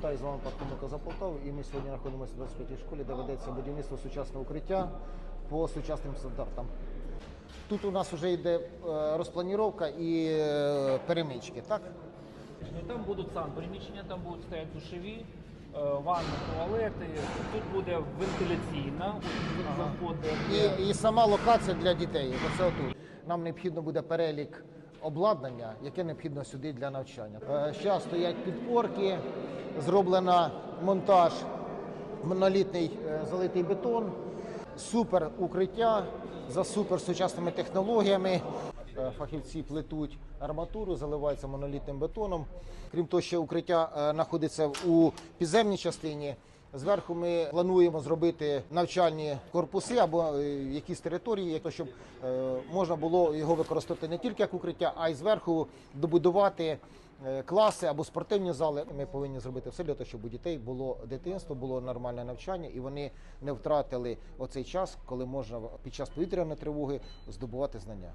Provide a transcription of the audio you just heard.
Та з вами Пархоменко за Полтаву, і ми сьогодні знаходимося в 25-й школі, де ведеться будівництво сучасного укриття по сучасним стандартам. Тут у нас вже йде е, розпланіровка і е, перемички, так? Ну, Там будуть санприміщення, там будуть стояти душові, е, ванни, туалети. Тут буде вентиляційна, заходить. І, і сама локація для дітей. Оце отут. Нам необхідно буде перелік обладнання, яке необхідно сюди для навчання. Зараз стоять підпорки, зроблено монтаж, монолітний е, залитий бетон, супер укриття за супер сучасними технологіями. Е, Фахівці плетуть арматуру, заливається монолітним бетоном. Крім того, ще укриття е, знаходиться у підземній частині. Зверху ми плануємо зробити навчальні корпуси або якісь території, щоб можна було його використати не тільки як укриття, а й зверху добудувати класи або спортивні зали. Ми повинні зробити все для того, щоб у дітей було дитинство, було нормальне навчання, і вони не втратили оцей час, коли можна під час повітряної тривоги здобувати знання.